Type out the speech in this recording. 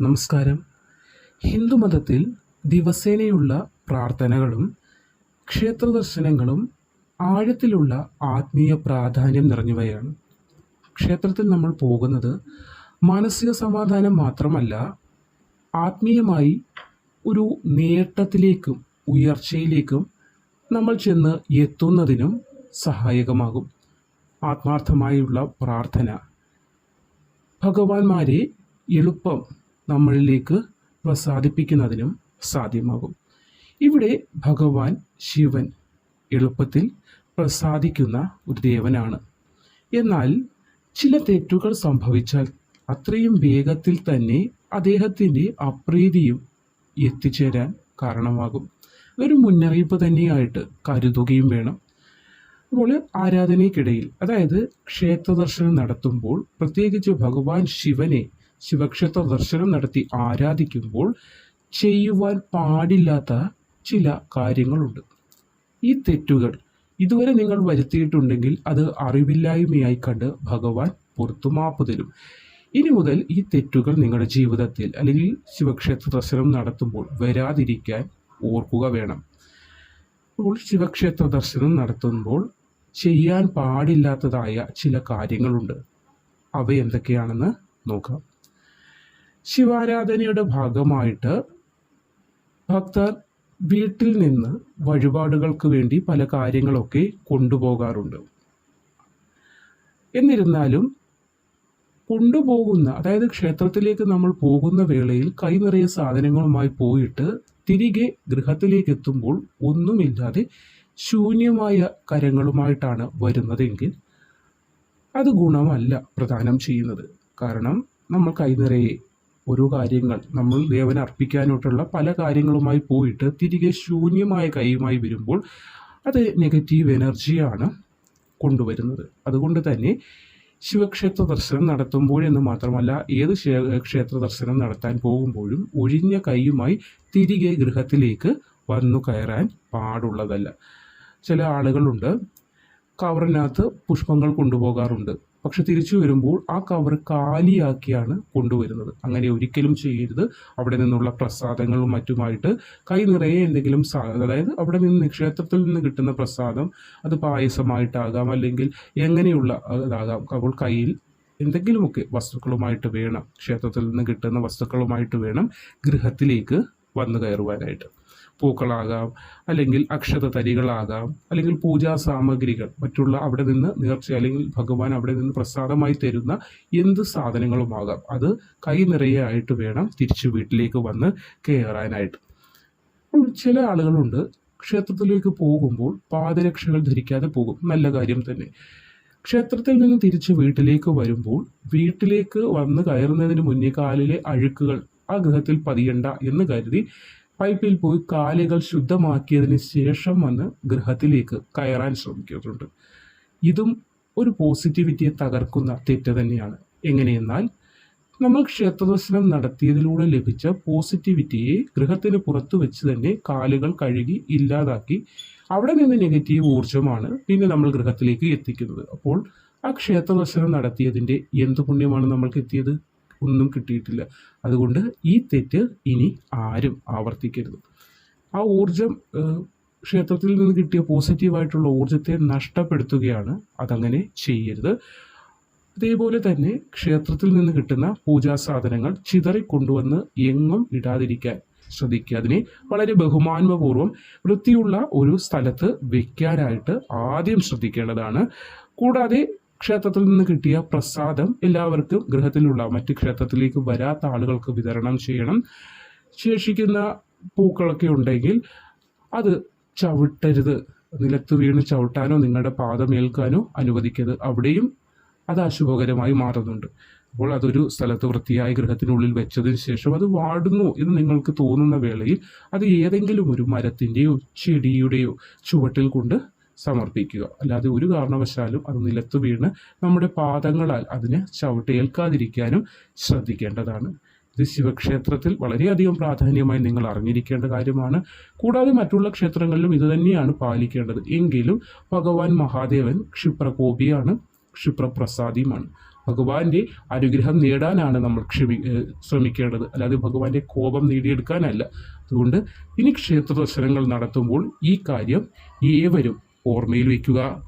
നമസ്കാരം. ഹിന്ദുമതത്തിൽ ദിവസേനയുള്ള പ്രാർത്ഥനകളും ക്ഷേത്ര ദർശനങ്ങളും ആഴത്തിലുള്ള ആത്മീയ പ്രാധാന്യം നിറഞ്ഞവയാണ്. ക്ഷേത്രത്തിൽ നമ്മൾ പോകുന്നത് മാനസിക സമാധാനം മാത്രമല്ല ആത്മീയമായി ഒരു നേട്ടത്തിലേക്കും ഉയർച്ചയിലേക്കും നമ്മൾ ചെന്ന് എത്തുന്നതിനും സഹായകമാകും. ആത്മാർത്ഥമായുള്ള പ്രാർത്ഥന. ഭഗവാന്മാരെ എളുപ്പം നമ്മളിലേക്ക് പ്രസാദിപ്പിക്കുന്നതിനും സാധ്യമാകും. ഇവിടെ ഭഗവാൻ ശിവൻ എളുപ്പത്തിൽ പ്രസാദിക്കുന്ന ഒരു ദേവനാണ്. എന്നാൽ ചില തെറ്റുകൾ സംഭവിച്ചാൽ അത്രയും വേഗത്തിൽ തന്നെ അദ്ദേഹത്തിന്റെ അപ്രീതിയും എത്തിച്ചേരാൻ കാരണമാകും. ഒരു മുന്നറിയിപ്പ് തന്നെയായിട്ട് കരുതുകയും വേണം. അപ്പോൾ ആരാധനയ്ക്കിടയിൽ അതായത് ക്ഷേത്രദർശനം നടത്തുമ്പോൾ പ്രത്യേകിച്ച് ഭഗവാൻ ശിവനെ ശിവക്ഷേത്ര ദർശനം നടത്തി ആരാധിക്കുമ്പോൾ ചെയ്യുവാൻ പാടില്ലാത്ത ചില കാര്യങ്ങളുണ്ട്. ഈ തെറ്റുകൾ ഇതുവരെ നിങ്ങൾ വരുത്തിയിട്ടുണ്ടെങ്കിൽ അത് അറിവില്ലായ്മയായി കണ്ട് ഭഗവാൻ പുറത്തു മാപ്പ് തരും. ഇനി മുതൽ ഈ തെറ്റുകൾ നിങ്ങളുടെ ജീവിതത്തിൽ അല്ലെങ്കിൽ ശിവക്ഷേത്ര ദർശനം നടത്തുമ്പോൾ വരാതിരിക്കാൻ ഓർക്കുക വേണം. അപ്പോൾ ശിവക്ഷേത്ര ദർശനം നടത്തുമ്പോൾ ചെയ്യാൻ പാടില്ലാത്തതായ ചില കാര്യങ്ങളുണ്ട്. അവ എന്തൊക്കെയാണെന്ന് നോക്കാം. ശിവാരാധനയുടെ ഭാഗമായിട്ട് ഭക്തർ വീട്ടിൽ നിന്ന് വഴിപാടുകൾക്ക് വേണ്ടി പല കാര്യങ്ങളൊക്കെ കൊണ്ടുപോകാറുണ്ട്. എന്നിരുന്നാലും കൊണ്ടുപോകുന്ന അതായത് ക്ഷേത്രത്തിലേക്ക് നമ്മൾ പോകുന്ന വേളയിൽ കൈ നിറയെ സാധനങ്ങളുമായി പോയിട്ട് തിരികെ ഗൃഹത്തിലേക്ക് എത്തുമ്പോൾ ഒന്നുമില്ലാതെ ശൂന്യമായ കരങ്ങളുമായിട്ടാണ് വരുന്നതെങ്കിൽ അത് ഗുണമല്ല പ്രദാനം ചെയ്യുന്നത്. കാരണം നമ്മൾ കൈ നിറയെ ഓരോ കാര്യങ്ങൾ നമ്മൾ ദേവനെ അർപ്പിക്കാനായിട്ടുള്ള പല കാര്യങ്ങളുമായി പോയിട്ട് തിരികെ ശൂന്യമായ കൈയുമായി വരുമ്പോൾ അത് നെഗറ്റീവ് എനർജിയാണ് കൊണ്ടുവരുന്നത്. അതുകൊണ്ട് തന്നെ ശിവക്ഷേത്ര ദർശനം നടത്തുമ്പോഴെന്ന് മാത്രമല്ല ഏത് ക്ഷേത്ര ദർശനം നടത്താൻ പോകുമ്പോഴും ഒഴിഞ്ഞ കൈയുമായി തിരികെ ഗൃഹത്തിലേക്ക് വന്നു കയറാൻ പാടുള്ളതല്ല. ചില ആളുകളുണ്ട് കവറിനകത്ത് പുഷ്പങ്ങൾ കൊണ്ടുപോകാറുണ്ട്. പക്ഷെ തിരിച്ചു വരുമ്പോൾ ആ കവർ കാലിയാക്കിയാണ് കൊണ്ടുവരുന്നത്. അങ്ങനെ ഒരിക്കലും ചെയ്യരുത്. അവിടെ നിന്നുള്ള പ്രസാദങ്ങളും മറ്റുമായിട്ട് കൈ നിറയെ എന്തെങ്കിലും അതായത് അവിടെ നിന്ന് ക്ഷേത്രത്തിൽ നിന്ന് കിട്ടുന്ന പ്രസാദം അത് പായസമായിട്ടാകാം അല്ലെങ്കിൽ എങ്ങനെയുള്ള ഇതാകാം അപ്പോൾ കയ്യിൽ എന്തെങ്കിലുമൊക്കെ വസ്തുക്കളുമായിട്ട് വേണം. ക്ഷേത്രത്തിൽ നിന്ന് കിട്ടുന്ന വസ്തുക്കളുമായിട്ട് വേണം ഗൃഹത്തിലേക്ക് വന്നു കയറുവാനായിട്ട്. പൂക്കളാകാം അല്ലെങ്കിൽ അക്ഷത തരികളാകാം അല്ലെങ്കിൽ പൂജാ സാമഗ്രികൾ മറ്റുള്ള അവിടെ നിന്ന് നേർച്ച അല്ലെങ്കിൽ ഭഗവാൻ അവിടെ നിന്ന് പ്രസാദമായി തരുന്ന എന്ത് സാധനങ്ങളുമാകാം. അത് കൈ നിറയെ ആയിട്ട് വേണം തിരിച്ചു വീട്ടിലേക്ക് വന്ന് കയറാനായിട്ട്. ചില ആളുകളുണ്ട് ക്ഷേത്രത്തിലേക്ക് പോകുമ്പോൾ പാദരക്ഷകൾ ധരിക്കാതെ പോകും. നല്ല കാര്യം തന്നെ. ക്ഷേത്രത്തിൽ നിന്ന് തിരിച്ച് വീട്ടിലേക്ക് വരുമ്പോൾ വീട്ടിലേക്ക് വന്ന് കയറുന്നതിന് മുന്നേ കാലിലെ അഴുക്കുകൾ ആ ഗൃഹത്തിൽ പതിയണ്ട എന്ന് കരുതി പൈപ്പിൽ പോയി കാലുകൾ ശുദ്ധമാക്കിയതിന് ശേഷം വന്ന് ഗൃഹത്തിലേക്ക് കയറാൻ ശ്രമിക്കുന്നുണ്ട്. ഇതും ഒരു പോസിറ്റിവിറ്റിയെ തകർക്കുന്ന തെറ്റ് തന്നെയാണ്. എങ്ങനെയെന്നാൽ നമ്മൾ ക്ഷേത്രദർശനം നടത്തിയതിലൂടെ ലഭിച്ച പോസിറ്റിവിറ്റിയെ ഗൃഹത്തിന് പുറത്തു വെച്ച് തന്നെ കാലുകൾ കഴുകി ഇല്ലാതാക്കി അവിടെ നിന്ന് നെഗറ്റീവ് ഊർജമാണ് പിന്നെ നമ്മൾ ഗൃഹത്തിലേക്ക് എത്തിക്കുന്നത്. അപ്പോൾ ആ ക്ഷേത്രദർശനം നടത്തിയതിന്റെ എന്ത് പുണ്യമാണ് നമ്മൾക്ക് എത്തിയത്? ഒന്നും കിട്ടിയിട്ടില്ല. അതുകൊണ്ട് ഈ തെറ്റ് ഇനി ആരും ആവർത്തിക്കരുത്. ആ ഊർജം ക്ഷേത്രത്തിൽ നിന്ന് കിട്ടിയ പോസിറ്റീവായിട്ടുള്ള ഊർജത്തെ നഷ്ടപ്പെടുത്തുകയാണ് അതങ്ങനെ ചെയ്യരുത്. അതേപോലെ തന്നെ ക്ഷേത്രത്തിൽ നിന്ന് കിട്ടുന്ന പൂജാ സാധനങ്ങൾ ചിതറിക്കൊണ്ടുവന്ന് എങ്ങും ഇടാതിരിക്കാൻ ശ്രദ്ധിക്കുക. അതിനെ വളരെ ബഹുമാനപൂർവം വൃത്തിയുള്ള ഒരു സ്ഥലത്ത് വെക്കാനായിട്ട് ആദ്യം ശ്രദ്ധിക്കേണ്ടതാണ്. കൂടാതെ ക്ഷേത്രത്തിൽ നിന്ന് കിട്ടിയ പ്രസാദം എല്ലാവർക്കും ഗൃഹത്തിലുള്ള മറ്റ് ക്ഷേത്രത്തിലേക്ക് വരാത്ത ആളുകൾക്ക് വിതരണം ചെയ്യണം. ശേഷിക്കുന്ന പൂക്കളൊക്കെ ഉണ്ടെങ്കിൽ അത് ചവിട്ടരുത്. നിലത്ത് വീണ് ചവിട്ടാനോ നിങ്ങളുടെ പാദം ഏൽക്കാനോ അനുവദിക്കരുത്. അവിടെയും അത് അശുഭകരമായി മാറുന്നുണ്ട്. അപ്പോൾ അതൊരു സ്ഥലത്ത് വൃത്തിയായി ഗൃഹത്തിനുള്ളിൽ വെച്ചതിന് ശേഷം അത് വാടുന്നു എന്ന് നിങ്ങൾക്ക് തോന്നുന്ന വേളയിൽ അത് ഏതെങ്കിലും ഒരു മരത്തിന്റെയോ ചെടിയുടെയോ ചുവട്ടിൽ കൊണ്ട് സമർപ്പിക്കുക. അല്ലാതെ ഒരു കാരണവശാലും അത് നിലത്ത് വീണ് നമ്മുടെ പാദങ്ങളാൽ അതിനെ ചവിട്ടേൽക്കാതിരിക്കാനും ശ്രദ്ധിക്കേണ്ടതാണ്. ഇത് ശിവക്ഷേത്രത്തിൽ വളരെയധികം പ്രാധാന്യമായി നിങ്ങൾ അറിഞ്ഞിരിക്കേണ്ട കാര്യമാണ്. കൂടാതെ മറ്റുള്ള ക്ഷേത്രങ്ങളിലും ഇതുതന്നെയാണ് പാലിക്കേണ്ടത്. എങ്കിലും ഭഗവാൻ മഹാദേവൻ ക്ഷിപ്രകോപിയാണ് ക്ഷിപ്രപ്രസാദിയുമാണ്. ഭഗവാന്റെ അനുഗ്രഹം നേടാനാണ് നമ്മൾ ക്ഷമി ശ്രമിക്കേണ്ടത്. അല്ലാതെ ഭഗവാന്റെ കോപം നേടിയെടുക്കാനല്ല. അതുകൊണ്ട് ഇനി ക്ഷേത്ര ദർശനങ്ങൾ നടത്തുമ്പോൾ ഈ കാര്യം ഏവരും ഓർമ്മയിൽ വയ്ക്കുക.